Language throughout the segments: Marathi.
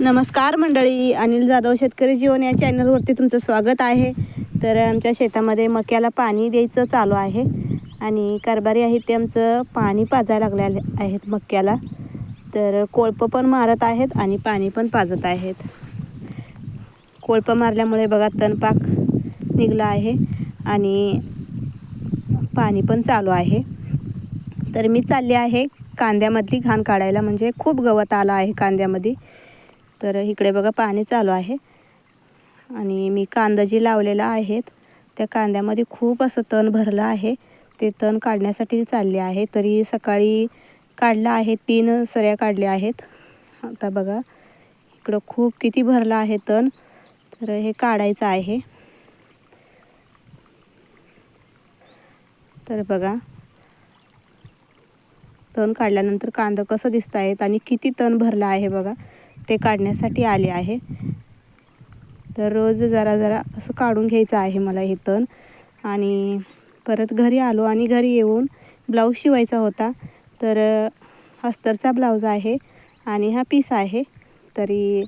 नमस्कार मंडळी अनिल जाधव शेतकरी जीवन या चॅनलवरती तुमचं स्वागत आहे. तर आमच्या शेतामध्ये मक्याला पाणी द्यायचं चालू आहे आणि कारभारी आहेत ते आमचं पाणी पाजायला लागले आहेत मक्याला. तर कोळपं पण मारत आहेत आणि पाणी पण पाजत आहेत. कोळपं मारल्यामुळे बघा तणपाक निघला आहे आणि पाणी पण चालू आहे. तर मी चालले आहे कांद्यामधली घाण काढायला म्हणजे खूप गवत आलं आहे कांद्यामध्ये. तर इकडे बघा पाणी चालू आहे. आणि मी कांदा जी लावलेला आहेत त्या कांद्यामध्ये खूप असं तण भरलं आहे. ते तण काढण्यासाठी चालले आहे. तरी सकाळी काढलं आहे तीन सऱ्या काढल्या आहेत. आता बघा इकडं खूप किती भरलं आहे तण. तर हे काढायचं आहे. तर बघा तण काढल्यानंतर कांदा कसं दिसत आहेत आणि किती तण भरलं आहे बघा. ते काढण्यासाठी आले आहे. तर रोज जरा जरा असं काढून घ्यायचं आहे मला हे तण. आणि परत घरी आलो आणि घरी येऊन ब्लाऊज शिवायचा होता. तर अस्तरचा ब्लाऊज आहे आणि हा पीस आहे. तरी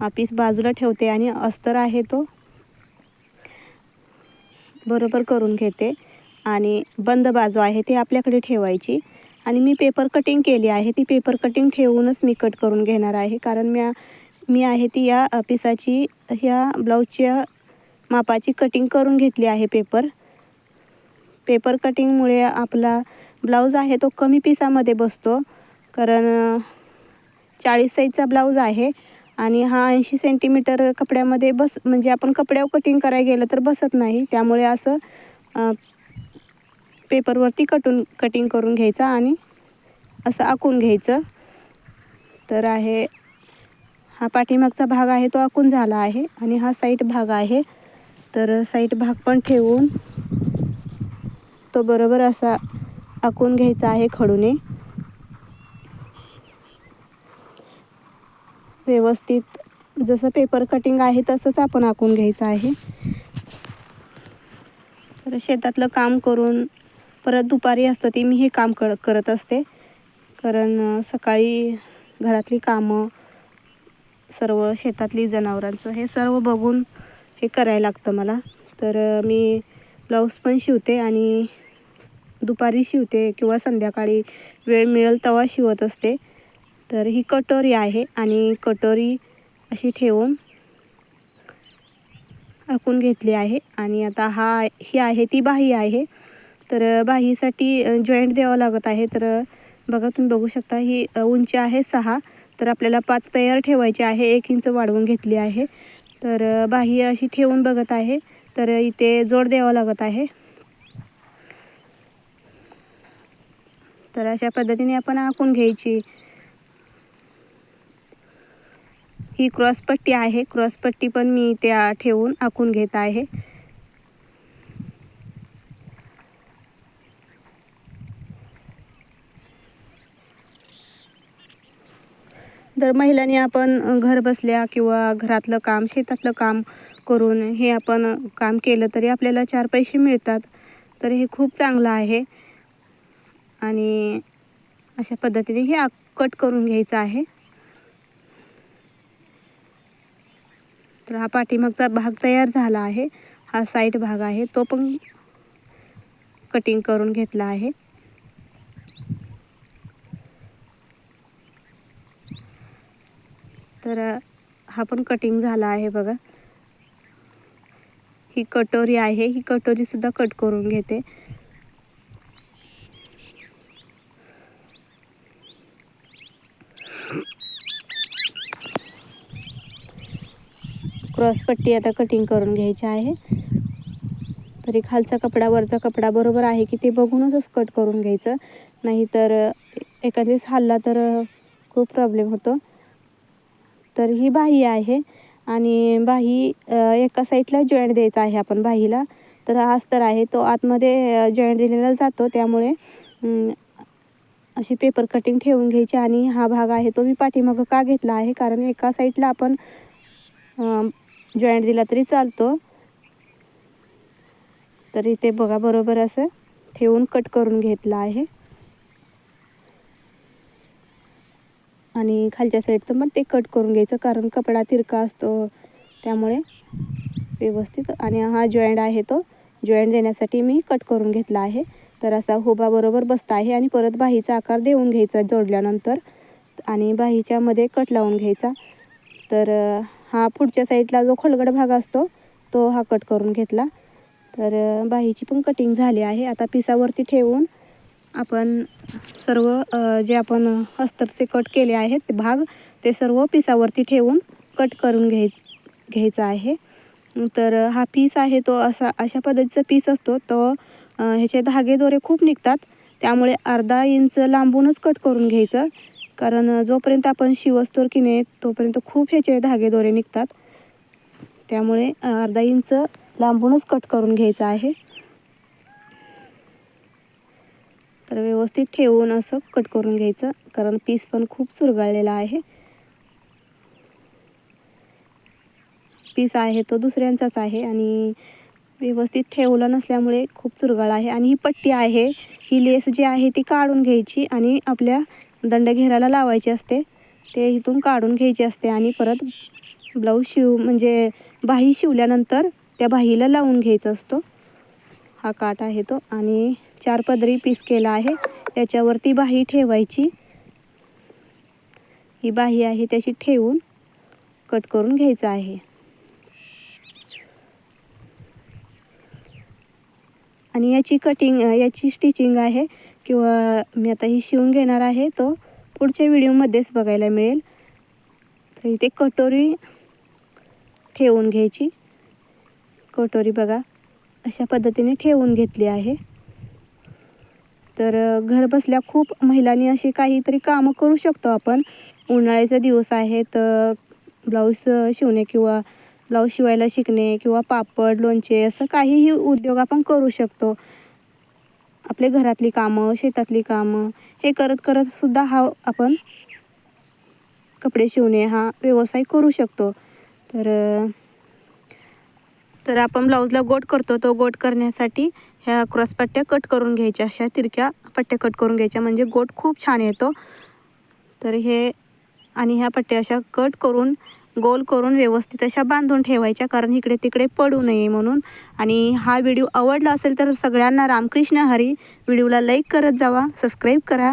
हा पीस बाजूला ठेवते आणि अस्तर आहे तो. बरोबर करून घेते. आणि बंद बाजू आहे ते आपल्याकडे ठेवायची. आणि मी पेपर कटिंग केली आहे. ती पेपर कटिंग ठेवूनच मी कट करून घेणार आहे. कारण मी मी आहे ती या पिसाची ह्या ब्लाऊजच्या मापाची कटिंग करून घेतली आहे पेपर पेपर कटिंगमुळे आपला ब्लाऊज आहे तो कमी पिसामध्ये बसतो. कारण चाळीस साईजचा ब्लाऊज आहे आणि हा ऐंशी सेंटीमीटर कपड्यामध्ये बस म्हणजे आपण कपड्यावर कटिंग करायला गेलं तर बसत नाही. त्यामुळे असं पेपरवरती कटून कटिंग करून घ्यायचा आणि असं आखून घ्यायचं. तर आहे हा पाठीमागचा भाग आहे तो आखून झाला आहे आणि हा साईट भाग आहे. तर साईट भाग पण ठेवून तो बरोबर असा आखून घ्यायचा आहे खडूने. व्यवस्थित जसं पेपर कटिंग आहे तसंच आपण आखून घ्यायचं आहे. तर शेतातलं काम करून परत दुपारी असतं ती मी हे काम कर करत असते. कारण सकाळी घरातली कामं सर्व शेतातली जनावरांचं हे सर्व बघून हे करायला लागतं मला. तर मी ब्लाऊज पण शिवते आणि दुपारी शिवते किंवा संध्याकाळी वेळ मिळेल तेव्हा शिवत असते. तर ही कटोरी आहे आणि कटोरी अशी ठेवून आखून घेतली आहे. आणि आता हा ही आहे ती बाही आहे. तर बाहीसाठी जॉईंट द्यावं लागत आहे. तर बघा तुम्ही बघू शकता ही उंची आहे सहा. तर आपल्याला पाच तयार ठेवायची आहे. एक इंच वाढवून घेतली आहे. तर बाही अशी ठेवून बघत आहे. तर इथे जोड द्यावं लागत आहे. तर अशा पद्धतीने आपण आखून घ्यायची. ही क्रॉसपट्टी आहे. क्रॉसपट्टी पण मी त्या ठेवून आखून घेत आहे. जर महिलांनी आपण घर बसल्या किंवा घरातलं काम शेतातलं काम करून हे आपण काम केलं तरी आपल्याला चार पैसे मिळतात. तर हे खूप चांगलं आहे. आणि अशा पद्धतीने हे कट करून घ्यायचं आहे. तर हा पाठीमागचा भाग तयार झाला आहे. हा साईड भाग आहे. तो पण कटिंग करून घेतला आहे. तर हा पण कटिंग झाला आहे बघा. ही कटोरी आहे ही कटोरी सुद्धा कट करून घेते. क्रॉसपट्टी आता कटिंग करून घ्यायची आहे. तरी खालचा कपडा वरचा कपडा बरोबर आहे की ते बघूनच कट करून घ्यायचं. नाहीतर एखाद्या हल्ला तर खूप प्रॉब्लेम होतो. तर ही बाही आहे. आणि बाही एका साईडला जॉईंट द्यायचा आहे आपण बाहीला तर हा अस्तर आहे. तो आतमध्ये जॉईंट दिलेला जातो. त्यामुळे अशी पेपर कटिंग ठेवून घ्यायची. आणि हा भाग आहे तो मी पाठीमागं का घेतला आहे? कारण एका साईडला आपण जॉईंट दिला तरी चालतो. तर इथे बघा बरोबर असं ठेवून कट करून घेतलं आहे. आणि खालच्या साईडचं पण ते कट करून घ्यायचं कारण कपडा तिरका असतो. त्यामुळे व्यवस्थित आणि हा जॉईंट आहे तो. जॉईंट देण्यासाठी मी कट करून घेतला आहे. तर असा हुबाबरोबर बसता आहे आणि परत बाहीचा आकार देऊन घ्यायचा जोडल्यानंतर. आणि बाहीच्यामध्ये कट लावून घ्यायचा. तर हा पुढच्या साईडला जो खोलगड भाग असतो तो हा कट करून घेतला. तर बाहीची पण कटिंग झाली आहे. आता पिसावरती ठेवून आपण सर्व जे आपण अस्तरचे कट केले आहेत ते भाग ते सर्व पिसावरती ठेवून कट करून घ्याय घ्यायचा आहे. तर हा पीस आहे तो असा अशा पद्धतीचा पीस असतो. तो ह्याचे धागे दोरे खूप निघतात. त्यामुळे अर्धा इंच लांबूनच कट करून घ्यायचं. कारण जोपर्यंत आपण शिवस्तोर की नाही तोपर्यंत खूप ह्याचे धागे दोरे निघतात. त्यामुळे अर्धा इंच लांबूनच कट करून घ्यायचं आहे. तर व्यवस्थित ठेवून असं कट करून घ्यायचं. कारण पीस पण खूप चुरगळलेला आहे. पीस आहे तो दुसऱ्यांचाच आहे आणि व्यवस्थित ठेवला नसल्यामुळे खूप चुरगळ आहे. आणि ही पट्टी आहे ही लेस जी आहे ती काढून घ्यायची आणि आपल्या दंड घेराला लावायची असते. ते इथून काढून घ्यायची असते आणि परत ब्लाऊज शिव म्हणजे बाही शिवल्यानंतर त्या बाहीला लावून घ्यायचा असतो. हा काट आहे तो आणि चार पदरी पीस केला आहे. याच्यावरती बाही ठेवायची. ही बाही आहे त्याची ठेवून कट करून घ्यायचं आहे. आणि याची कटिंग याची स्टिचिंग आहे किंवा मी आता ही शिवून घेणार आहे तो पुढच्या व्हिडिओमध्येच बघायला मिळेल. तर इथे कटोरी ठेवून घ्यायची. कटोरी बघा अशा पद्धतीने ठेवून घेतली आहे. तर घरबसल्या घर बसल्या खूप महिलांनी अशी काहीतरी कामं करू शकतो आपण. उन्हाळ्याचे दिवस आहेत ब्लाऊज शिवणे किंवा ब्लाऊज शिवायला शिकणे किंवा पापड लोणचे असं काहीही उद्योग आपण करू शकतो. आपले घरातली कामं शेतातली कामं हे करत करत सुद्धा हा आपण कपडे शिवणे हा व्यवसाय करू शकतो. तर तर आपण ब्लाऊजला गोट करतो तो गोट करण्यासाठी ह्या क्रॉस पट्ट्या कट करून घ्यायच्या अशा तिरक्या पट्ट्या कट करून घ्यायच्या म्हणजे गोट खूप छान येतो. तर हे आणि ह्या पट्ट्या अशा कट करून गोल करून व्यवस्थित अशा बांधून ठेवायच्या कारण इकडे तिकडे पडू नये म्हणून. आणि हा व्हिडिओ आवडला असेल तर सगळ्यांना रामकृष्ण हरी व्हिडिओला लाईक करत जावा सबस्क्राईब करा.